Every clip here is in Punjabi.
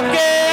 Okay.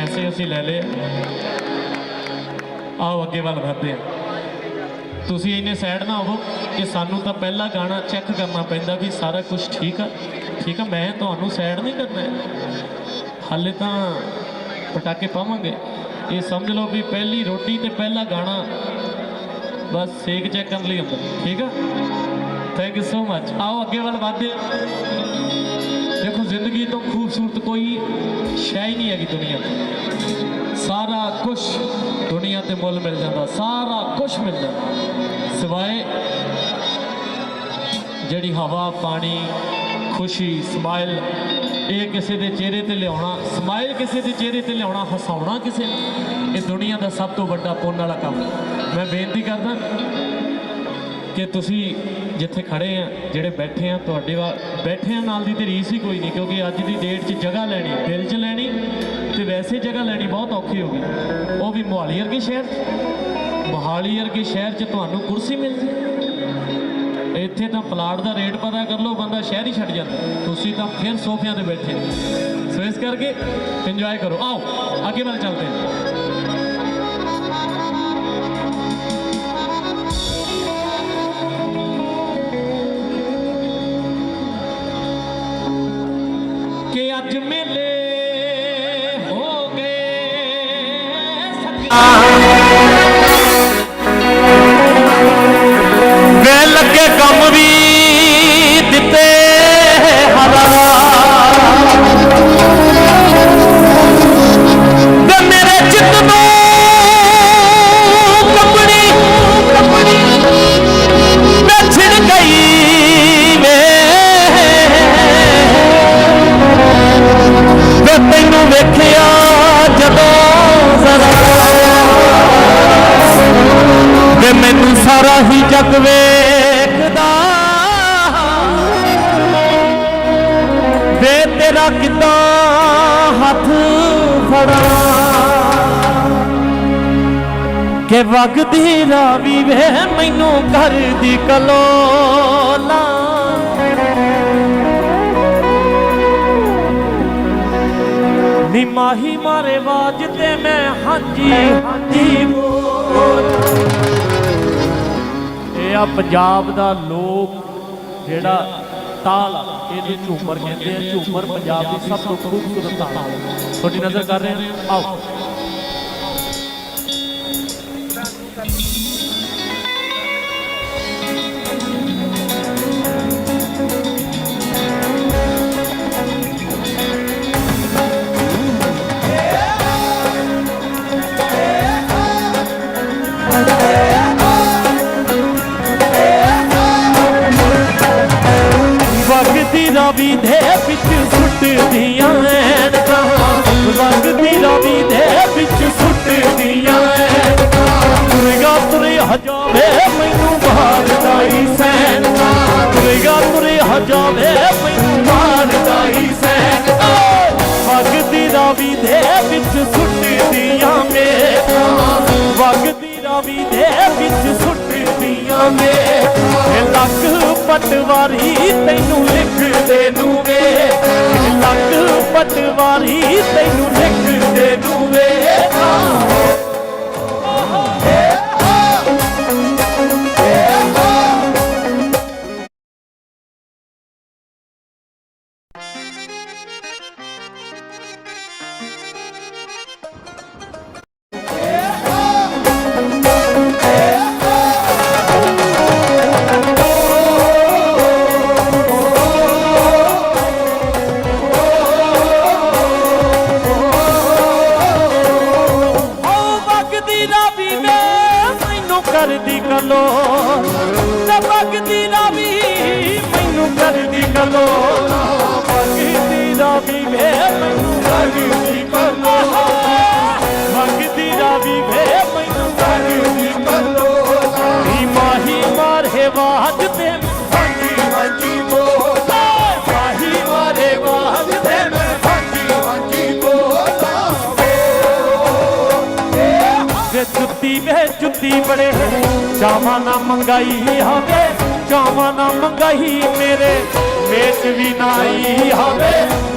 ਪੈਸੇ ਅਸੀਂ ਲੈ ਲਏ। ਆਓ ਅੱਗੇ ਵੱਲ ਵਧਦੇ ਹਾਂ। ਤੁਸੀਂ ਇੰਨੇ ਸੈਡ ਨਾ ਹੋਵੋ ਕਿ ਸਾਨੂੰ ਤਾਂ ਪਹਿਲਾ ਗਾਣਾ ਚੈੱਕ ਕਰਨਾ ਪੈਂਦਾ ਵੀ ਸਾਰਾ ਕੁਝ ਠੀਕ ਆ। ਠੀਕ ਆ, ਮੈਂ ਤੁਹਾਨੂੰ ਸੈਡ ਨਹੀਂ ਕਰਨਾ। ਹਾਲੇ ਤਾਂ ਪਟਾਕੇ ਪਾਵਾਂਗੇ। ਇਹ ਸਮਝ ਲਓ ਵੀ ਪਹਿਲੀ ਰੋਟੀ ਤੇ ਪਹਿਲਾ ਗਾਣਾ ਬਸ ਸੇਕ ਚੈੱਕ ਕਰਨ ਲਈ ਹੁੰਦਾ। ਠੀਕ ਆ? ਥੈਂਕ ਯੂ ਸੋ ਮਚ ਆਓ ਅੱਗੇ ਵੱਲ ਵਧਦੇ ਹਾਂ। ਜ਼ਿੰਦਗੀ ਤੋਂ ਖੂਬਸੂਰਤ ਕੋਈ ਸ਼ੈ ਹੀ ਨਹੀਂ ਹੈਗੀ ਦੁਨੀਆ ਤੇ। ਸਾਰਾ ਕੁਝ ਦੁਨੀਆ ਤੇ ਮੁੱਲ ਮਿਲ ਜਾਂਦਾ, ਸਾਰਾ ਕੁਝ ਮਿਲ ਜਾਂਦਾ। ਸਿਵਾਏ ਜਿਹੜੀ ਹਵਾ, ਪਾਣੀ, ਖੁਸ਼ੀ, ਸਮਾਈਲ, ਇਹ ਕਿਸੇ ਦੇ ਚਿਹਰੇ ਤੇ ਲਿਆਉਣਾ, ਸਮਾਈਲ ਕਿਸੇ ਦੇ ਚਿਹਰੇ ਤੇ ਲਿਆਉਣਾ, ਹਸਾਉਣਾ ਕਿਸੇ ਨੂੰ, ਇਹ ਦੁਨੀਆ ਦਾ ਸਭ ਤੋਂ ਵੱਡਾ ਪੁੰਨ ਵਾਲਾ ਕੰਮ ਮੈਂ ਬੇਨਤੀ ਕਰਦਾ ਕਿ ਤੁਸੀਂ ਜਿੱਥੇ ਖੜੇ ਆ, ਜਿਹੜੇ ਬੈਠੇ ਆ, ਤੁਹਾਡੇ ਵਾ ਬੈਠੇ ਨਾਲ ਦੀ ਤੇ ਰੀਸ ਹੀ ਕੋਈ ਨਹੀਂ, ਕਿਉਂਕਿ ਅੱਜ ਦੀ ਡੇਟ 'ਚ ਜਗ੍ਹਾ ਲੈਣੀ, ਦਿਲ 'ਚ ਲੈਣੀ ਤੇ ਵੈਸੇ ਜਗ੍ਹਾ ਲੈਣੀ ਬਹੁਤ ਔਖੀ ਹੋ ਗਈ। ਉਹ ਵੀ ਮੋਹਾਲੀ ਵਰਗੇ ਸ਼ਹਿਰ 'ਚ। ਮੋਹਾਲੀ ਵਰਗੇ ਸ਼ਹਿਰ 'ਚ ਤੁਹਾਨੂੰ ਕੁਰਸੀ ਮਿਲਦੀ। ਇੱਥੇ ਤਾਂ ਪਲਾਟ ਦਾ ਰੇਟ ਪਤਾ ਕਰ ਲਓ, ਬੰਦਾ ਸ਼ਹਿਰ ਹੀ ਛੱਡ ਜਾਂਦਾ। ਤੁਸੀਂ ਤਾਂ ਫਿਰ ਸੋਫਿਆਂ ਤੇ ਬੈਠੇ। ਸੋ ਇਸ ਕਰਕੇ ਇੰਜੋਏ ਕਰੋ। ਆਓ, ਅੱਗੇ ਵੱਲ ਚੱਲਦੇ ਹਾਂ। ਵਗਦੀ ਰਾਵੀ ਵੇ, ਮੈਨੂੰ ਘਰ ਦੀ ਕਲੋਲਾ। ਨੀ ਮਾਹੀ ਮਾਰੇ ਬਾਜ ਤੇ ਮੈਂ ਹਾਂਜੀ ਹਾਂਜੀ ਬੋਲ। ਇਹ ਆ ਪੰਜਾਬ ਦਾ ਲੋਕ ਜਿਹੜਾ ਤਾਲ ਆ, ਇਹਦੇ ਝੂਮਰ ਕਹਿੰਦੇ ਆ। ਝੂਮਰ ਪੰਜਾਬ ਦੀ ਸਭ ਤੋਂ ਖੂਬਸੂਰਤ ਤਾਲ ਤੁਹਾਡੀ ਨਜ਼ਰ ਕਰ ਰਹੇ ਆਓ। ਵਗਦੀ ਰਵੀ ਦੇ ਵਿੱਚ ਸੁੱਟਦੀਆਂ ਐਨਕਾਂ। ਵਗਦੀ ਰਵੀ ਦੇ ਵਿੱਚ ਸੁੱਟਦੀਆਂ ਐਨਕਾਂ। ਤੁਰੇਗਾ ਤੁਰੇ ਹਜਾਵੇ ਮੈਨੂੰ ਮਾਰਦਾ ਹੀ ਸੈਨ ਤੁਰੇਗਾ ਤੁਰੇ ਹਜਾਵੇ ਮੈਨੂੰ ਮਾਰਦਾ ਹੀ ਸੈਨ ਵਗਦੀ ਰਵੀ ਦੇ ਵਿੱਚ ਸੁੱਟਦੀਆਂ ਮੇਕਾਂ ਵਗਦੀ ਰਵੀ ਦੇ ਵਿੱਚ ਸੁੱਟਦੀਆਂ ਮੇਕਾਂ ਇਹ ਲੱਕ ਪਟਵਾਰੀ ਤੈਨੂੰ ਲਿਖਦੇ ਨੂੰ ਵੇ। ਲੱਕ ਪਟਵਾਰੀ ਤੈਨੂੰ ਲਿਖਦੇ ਨੂੰ ਵੇ ਜੁੱਤੀ ਵੇ ਜੁੱਤੀ ਬੜੇ। ਚਾਵਾਂ ਨਾ ਮੰਗਾਈ ਹੋਵੇ, ਚਾਵਾਂ ਨਾ ਮੰਗਾਈ ਮੇਰੇ। ਵੇਚ ਵੀ ਨਾਈ ਆਵੇ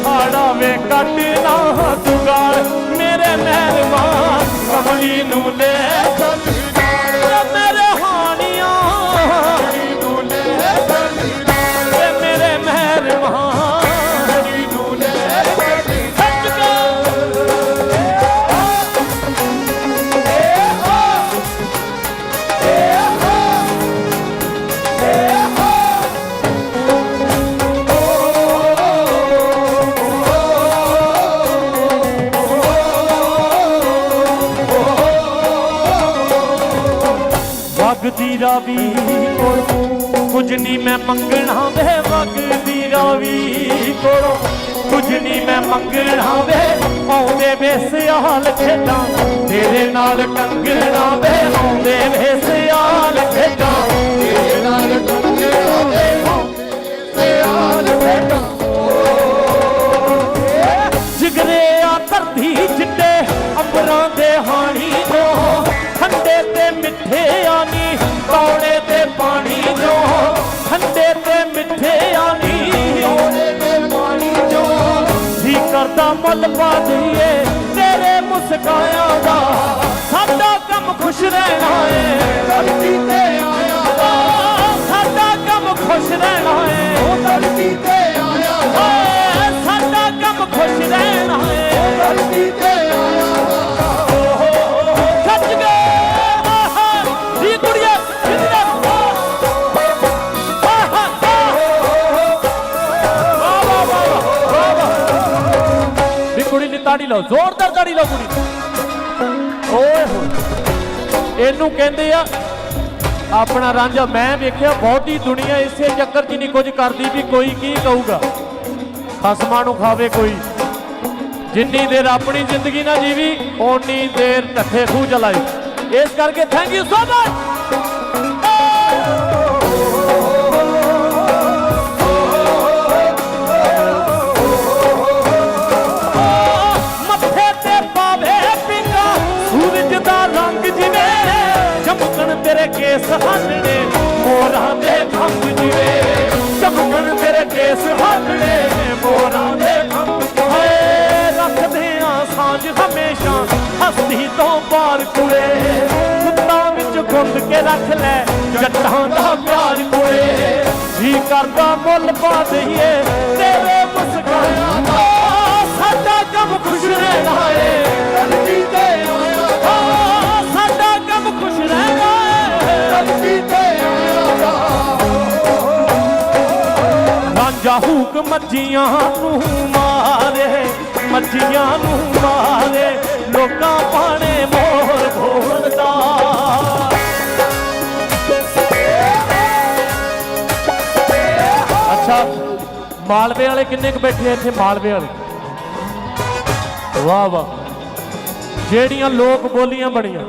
ਹਾੜਾ ਵੇ ਕੱਟ ਨਾ ਤੁਗਾਲ ਮੇਰੇ ਮਹਿਰਬਾਨ, ਕਮਲੀ ਨੂੰ ਲੈ ਵੇ ਰਾਵੀ। ਕੋਲੋਂ ਕੁਝ ਨਹੀਂ ਮੈਂ ਮੰਗਣਾ ਵੇ ਵਗਦੀ ਰਾਵੀ। ਕੋਲੋਂ ਕੁਝ ਨਹੀਂ ਮੈਂ ਮੰਗਣਾ ਵੇ ਆਉਂਦੇ ਵੇ ਸਿਆਲ ਖੇਡਾਂ। ਤੇਰੇ ਨਾਲ ਟੰਗਣਾ ਵੇ ਆਉਂਦੇ ਵੇ ਸਿਆਲ ਖੇਡਾਂ। ਤੇਰੇ ਨਾਲ ਟੰਗਣਾ ਵੇ ਸਿਆਲ ਖੇਡਾਂ। ਕੌੜੇ ਤੇ ਪਾਣੀ ਜੋ ਠੰਡੇ ਤੇ ਮਿੱਠੇ ਆਨੀ ਕੌੜੇ ਤੇ ਪਾਣੀ ਜੋ ਜੀ ਕਰਦਾ ਮੁੱਲ ਪਾ ਦਈਏ ਤੇਰੇ ਮੁਸਕਾਇਆ ਦਾ। ਸਾਡਾ ਕੰਮ ਖੁਸ਼ ਰਹਿਣਾ ਏ। ਧਰਤੀ ਤੇ ਆਇਆ। ਦਾ ਸਾਡਾ ਕੰਮ ਖੁਸ਼ ਰਹਿਣਾ ਕੁੜੀ ਦੀ ਤਾੜੀ ਲਾਓ ਜ਼ੋਰਦਾਰ ਤਾੜੀ ਲਾਓ ਹੋਏ। ਇਹਨੂੰ ਕਹਿੰਦੇ ਆ, ਆਪਣਾ ਰਾਂਝਾ, ਮੈਂ ਵੇਖਿਆ ਬਹੁਤੀ ਦੁਨੀਆ ਇਸੇ ਚੱਕਰ 'ਚ ਨਹੀਂ ਕੁਝ ਕਰਦੀ ਵੀ ਕੋਈ ਕੀ ਕਹੂਗਾ। ਖਸਮਾਂ ਨੂੰ ਖਾਵੇ ਕੋਈ। ਜਿੰਨੀ ਦੇਰ ਆਪਣੀ ਜ਼ਿੰਦਗੀ ਨਾ ਜੀਵੀ, ਓਨੀ ਦੇਰ ਢੱਠੇ ਖੂਹ ਚਲਾਈ ਇਸ ਕਰਕੇ ਥੈਂਕ ਯੂ ਸੋ ਮਚ ਕੇਸ ਮੋਰਾਂ ਦੇ ਖੰਭ ਜਿਵੇਂ ਚਮਕਣ ਤੇਰੇ ਕੇਸ ਹੱਸਣੇ ਮੋਰਾਂ ਦੇ ਖੰਭ ਹਾਏ ਰੱਖਦੇ ਆ ਸਾਂਝ ਹਮੇਸ਼ਾ, ਹਸਤੀ ਤੋਂ ਪਾਰ ਕੁੜੇ ਕੁੱਤਾਂ ਵਿੱਚ ਗੁੰਦ ਕੇ ਰੱਖ ਲੈ, ਜੱਟਾਂ ਦਾ ਪਿਆਰ ਕੁੜੇ ਜੀ ਕਰਦਾ ਮੁੱਲ ਪਾ ਦਈਏ, ਤੇਰੇ ਮੁਸਕਾਇਆ ਦਾ ਸਾਡਾ ਕੰਮ ਖੁਸ਼ ਰਹਿਣਾ ਏ ਰਾਂਝਾ ਹੂਕ ਮੱਝੀਆਂ ਨੂੰ ਮਾਰੇ, ਮੱਝੀਆਂ ਨੂੰ ਮਾਰੇ, ਲੋਕਾਂ ਪਾਣੇ ਮੋਰ ਬੋਲਦਾ ਅੱਛਾ, ਮਾਲਵੇ ਵਾਲੇ ਕਿੰਨੇ ਕੁ ਬੈਠੇ ਇੱਥੇ, ਮਾਲਵੇ ਵਾਲੇ? ਵਾਹ ਵਾਹ। ਜਿਹੜੀਆਂ ਲੋਕ ਬੋਲੀਆਂ ਬਣੀਆਂ,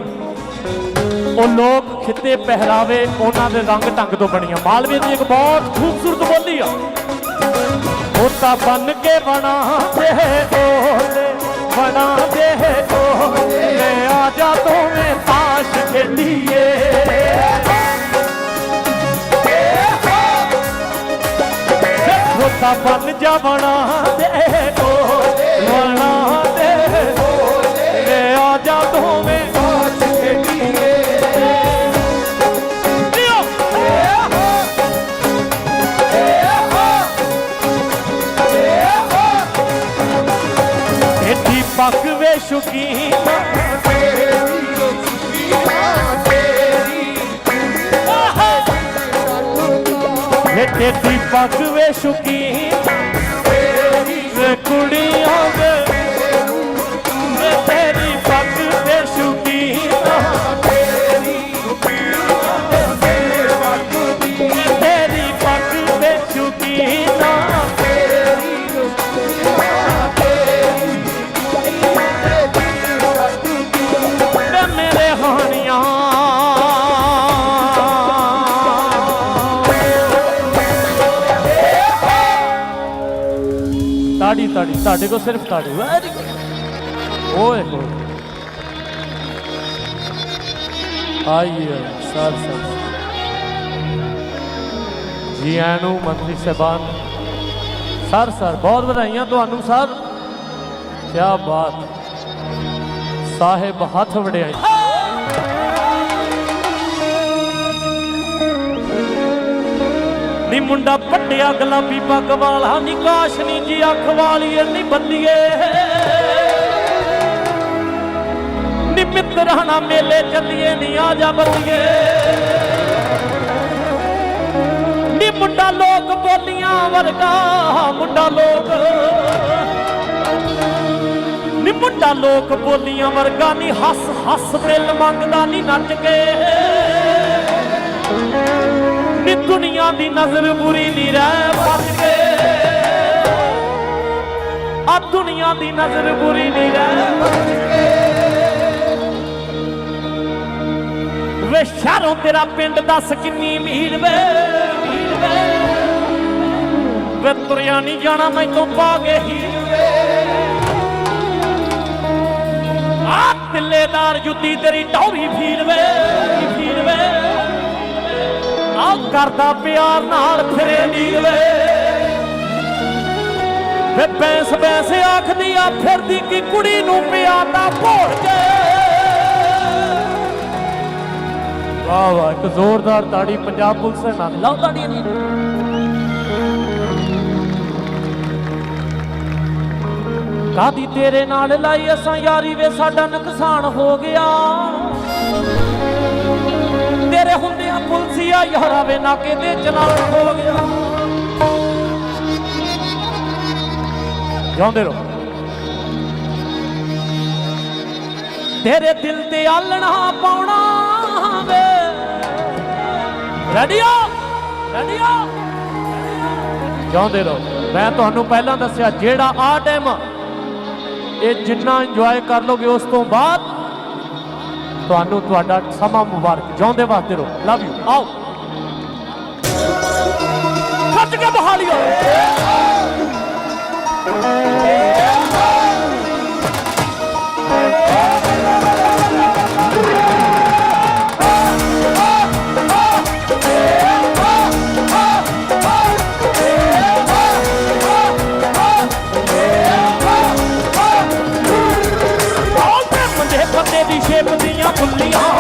ਉਹ ਲੋਕ ਖਿੱਤੇ ਪਹਿਰਾਵੇ, ਉਹਨਾਂ ਦੇ ਰੰਗ ਢੰਗ ਤੋਂ ਬਣੀਆਂ। ਮਾਲਵੇ ਦੀ ਇੱਕ ਬਹੁਤ ਖੂਬਸੂਰਤ ਬੋਲੀ ਆ। ਉਹ ਤਾਂ ਬਨ ਕੇ ਬਣਾ ਦੇ ਓਲੇ ਬਣਾ ਦੇ ਓਲੇ ਆ ਜਾ ਦੋਵੇਂ ਤਾਸ਼ ਖੇਡੀਏ ਉਹ ਬਨ ਜਾ ਬਣਾ ਦੇ ਓਲੇ ਬਣਾ তুই পাকবে সুখী ਤਾੜੀ ਤਾੜੀ ਤੁਹਾਡੇ ਕੋ ਸਿਰਫ ਤਾੜੀ। Very good. ਓਏ ਹੋਏ ਆਈਏ, ਸਰ ਸਰ। ਜੀ ਆਇਆਂ ਨੂੰ ਮੰਤਰੀ ਸਾਹਿਬਾਨ। ਸਰ ਸਰ, ਬਹੁਤ ਵਧਾਈਆਂ ਤੁਹਾਨੂੰ, ਸਰ। ਕੀ ਬਾਤ। ਸਾਹਿਬ ਹੱਥ ਵੜਿਆਈ ਨੀ ਮੁੰਡਾ ਪੱਟਿਆ ਗੁਲਾਬੀ ਪੱਗ ਵਾਲਾ, ਨੀ ਕਾਸ਼ਨੀ ਜੀ ਅੱਖ ਵਾਲੀ ਨੀ ਬੱਲੀਏ। ਨੀ ਮਿੱਤਰਾਂ ਨਾਲ ਮੇਲੇ ਚੱਲੀਏ, ਨੀ ਆ ਜਾ ਬੱਲੀਏ। ਨੀ ਮੁੰਡਾ ਲੋਕ ਬੋਲੀਆਂ ਵਰਗਾ ਮੁੰਡਾ ਲੋਕ। ਨੀ ਮੁੰਡਾ ਲੋਕ ਬੋਲੀਆਂ ਵਰਗਾ, ਨੀ ਹੱਸ ਹੱਸ ਦਿਲ ਮੰਗਦਾ, ਨੀ ਨੱਚ ਕੇ। ਨੀ ਦੁਨੀਆ ਦੀ ਨਜ਼ਰ ਬੁਰੀ ਨਹੀਂ ਰਹਿ ਬਚ ਕੇ ਆ ਦੁਨੀਆ ਦੀ ਨਜ਼ਰ ਬੁਰੀ ਨਹੀਂ ਰਹਿ ਬਚ ਕੇ ਵੇ ਸ਼ਹਿਰੋਂ ਤੇਰਾ ਪਿੰਡ ਦੱਸ ਕਿੰਨੀ ਮੀਲ ਵੇ। ਮੀਲ ਵੇ ਵੇ ਤੁਰਿਆ ਨਹੀਂ ਜਾਣਾ ਮੈਥੋਂ ਪਾ ਕੇ ਹੀਲ ਵੇ। ਆ ਤਿੱਲੇਦਾਰ ਜੁੱਤੀ ਤੇਰੀ ਟੌਰੀ ਫੀਲ ਵੇ ਫੀਲ ਵੇ। ਆ ਕਰਦਾ ਪਿਆਰ ਨਾਲ ਫਿਰੇ ਨੀਲ ਵੇ ਬੈਂਸ ਬੈਂਸ ਆਖਦੀ ਆ, ਫਿਰਦੀ ਕੀ ਕੁੜੀ ਨੂੰ ਪਿਆਤਾ ਭੋੜ ਕੇ। ਵਾਹ ਵਾਹ, ਇੱਕ ਜ਼ੋਰਦਾਰ ਤਾੜੀ ਪੰਜਾਬ ਪੁਲਿਸ ਦੇ ਨਾਲ। ਲਾਓ ਤਾੜੀਆਂ। ਜੀ ਕਾਦੀ ਤੇਰੇ ਨਾਲ ਲਾਈ ਅਸਾਂ ਯਾਰੀ ਵੇ, ਸਾਡਾ ਨੁਕਸਾਨ ਹੋ ਗਿਆ। ਤੇਰੇ ਹੁੰਦਿਆਂ ਪੁਲਸੀਆ, ਯਾਰਾ ਵੇ ਨਾ ਦੇ ਚਲਾਨ ਹੋ ਗਿਆ। ਜਾਂਦੇ ਰਹੋ। ਤੇਰੇ ਦਿਲ ਤੇ ਆਲਣਾ ਪਾਉਣਾ ਵੇ। ਰੈਡੀਓ ਰੈਡੀਓ ਜਾਂਦੇ ਰਹੋ। ਮੈਂ ਤੁਹਾਨੂੰ ਪਹਿਲਾਂ ਦੱਸਿਆ, ਜਿਹੜਾ ਆ ਟਾਈਮ ਇਹ ਜਿੰਨਾ ਇੰਜੋਏ ਕਰ ਲੋਗੇ, ਉਸ ਤੋਂ ਬਾਅਦ ਤੁਹਾਨੂੰ ਤੁਹਾਡਾ ਸਮਾਂ ਮੁਬਾਰਕ। ਜਿਉਂਦੇ ਵਾਸਤੇ ਰਹੋ। ਲਵ ਯੂ ਆਓ। ਖੱਟ ਕੇ ਬਹਾਲੀਓ ਬੰਦੇ me on.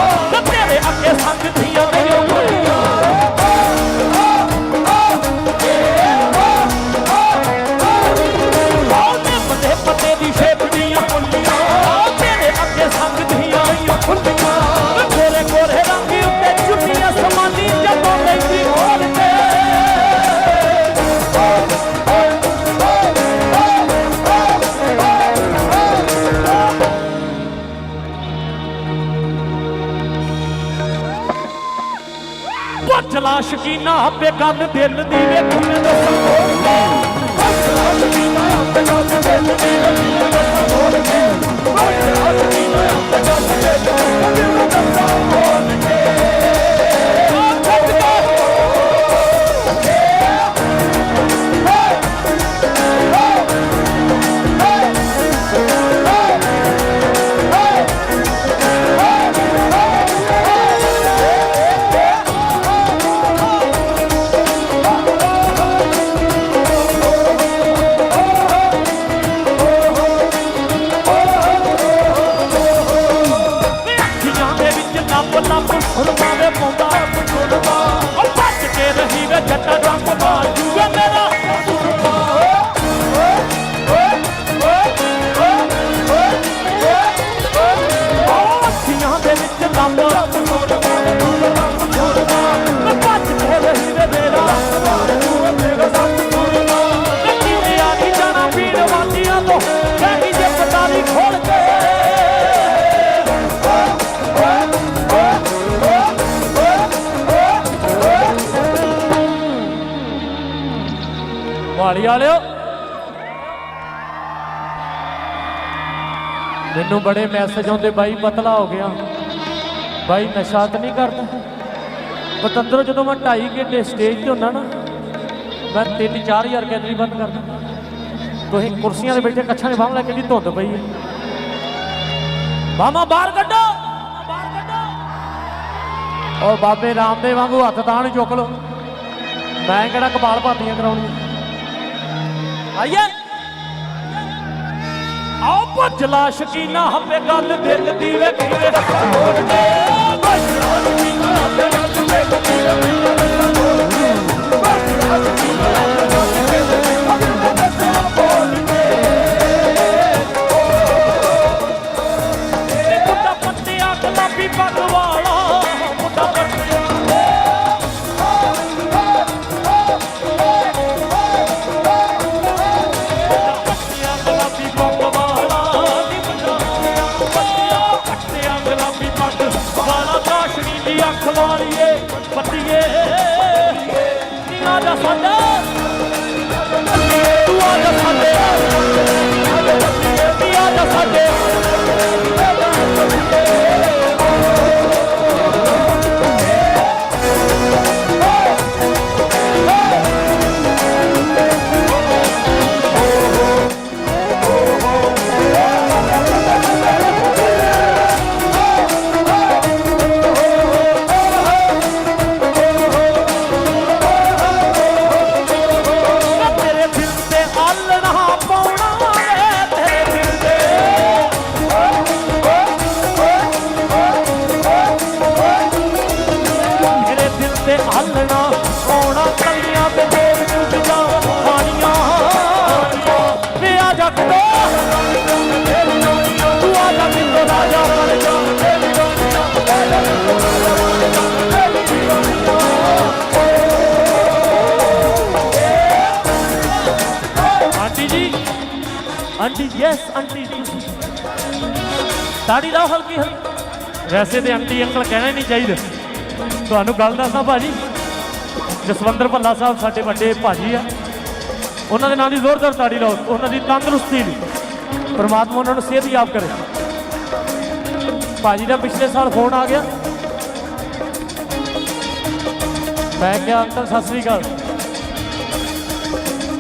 ਆਪੇ ਗੱਲ ਦਿਲ ਦੀ ਵੇਖੂ, ਮੈਂ ਦੱਸਾਂ ਖੋਲ ਕੇ। ਬਚਲਾ ਸ਼ਕੀਨਾ ਆਪੇ ਗੱਲ ਦਿਲ ਦੀ ਵੇਖੂ ਮੈਂ ਦੱਸਾਂ ਖੋਲ ਕੇ ਬਚਲਾ ਸ਼ਕੀਨਾ ਆਪੇ ਗੱਲ ਦਿਲ ਦੀ ਵੇਖੂ ਮੈਂ ਦੱਸਾਂ ਵਾਲੀ ਵਾਲਿਓ। ਮੈਨੂੰ ਬੜੇ ਮੈਸੇਜ ਆਉਂਦੇ, ਬਾਈ ਪਤਲਾ ਹੋ ਗਿਆ। ਬਾਈ ਨਸ਼ਾ ਤਾਂ ਨਹੀਂ ਕਰਦਾ। ਪਤੰਦਰ, ਜਦੋਂ ਮੈਂ 2.5 ਘੰਟੇ ਸਟੇਜ ਤੇ ਹੁੰਦਾ ਨਾ, ਮੈਂ 3-4000 ਕੈਲਰੀ ਬੰਦ ਕਰਦਾ। ਤੁਸੀਂ ਕੁਰਸੀਆਂ ਤੇ ਬੈਠੇ ਕੱਛਾਂ ਦੇ ਬਾਹਰ ਲੈ ਕੇ ਜੀ ਧੁੰਦ ਪਈ ਹੈ। ਬਾਮਾ ਬਾਹਰ ਕੱਢੋ! ਬਾਹਰ ਕੱਢੋ! ਔਰ ਬਾਬੇ ਰਾਮਦੇਵ ਵਾਂਗੂ ਹੱਥ ਤਾਂ ਨੂੰ ਚੁੱਕ ਲਓ। ਮੈਂ ਕਿਹੜਾ ਕਪਾਲ ਭਾਤੀਆਂ ਕਰਾਉਣੀਆਂ? ਆਈਏ। ਆਓ ਭੱਜ ਲਾ ਸ਼ਕੀਨਾ ਹੱਪੇ ਗੱਲ ਦਿਲ ਦੀ ਵੇ ਕਿਵੇਂ ਰੱਖਾਂ ਮੋੜ ਕੇ। ਭੱਜ ਸ਼ਕੀਨਾ ਹੱਪੇ ਗੱਲ ਦਿਲ ਦੀ ਵੇ ਕਿਵੇਂ ਰੱਖਾਂ ਮੋੜ ਕੇ। ਭੱਜ ਸ਼ਕੀਨਾ ਹੱਪੇ ਹਲਕੀ ਤੇ ਆਂਟੀ ਅੰਕਲ ਕਹਿਣਾ ਹੀ ਨਹੀਂ ਚਾਹੀਦਾ। ਤੁਹਾਨੂੰ ਗੱਲ ਦੱਸਦਾ ਭਾਜੀ, ਜਸਵੰਦਰ ਭੱਲਾ ਸਾਹਿਬ ਸਾਡੇ ਵੱਡੇ ਭਾਜੀ ਆ। ਉਹਨਾਂ ਦੇ ਨਾਂ ਦੀ ਜ਼ੋਰਦਾਰ ਤਾੜੀ ਲਾਓ, ਉਹਨਾਂ ਦੀ ਤੰਦਰੁਸਤੀ ਲਈ। ਪਰਮਾਤਮਾ ਉਹਨਾਂ ਨੂੰ ਸਿਹਤ ਯਾਬ ਕਰੇ। ਭਾਜੀ ਦਾ ਪਿਛਲੇ ਸਾਲ ਫੋਨ ਆ ਗਿਆ। ਮੈਂ ਕਿਹਾ, ਅੰਕਲ, ਸਤਿ ਸ੍ਰੀ ਅਕਾਲ।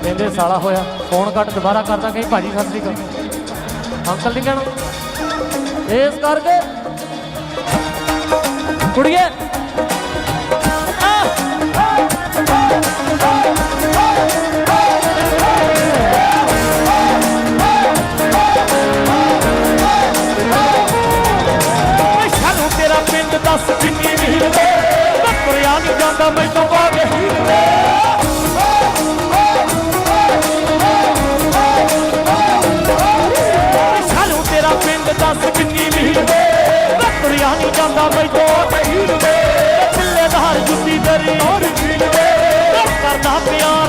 ਕਹਿੰਦੇ, ਸਾਲਾ ਹੋਇਆ, ਫੋਨ ਕੱਟ, ਦੁਬਾਰਾ ਕਰਦਾ ਕਹੀਂ ਭਾਜੀ, ਸਤਿ ਸ੍ਰੀ ਅਕਾਲ। ਅੰਕਲ ਨਹੀਂ ਕਹਿਣਾ। ਇਸ ਕਰਕੇ ਕੁੜੀਏ। ਸਾਨੂੰ ਤੇਰਾ ਪਿੰਡ ਦੱਸ ਕਿੰਨੀ ਵੀਰ ਵੇ ਮੈਂ ਤੁਰਿਆ ਨਹੀਂ ਜਾਂਦਾ ਮੈਨੂੰ ਕਰਦਾ ਪਿਆਰ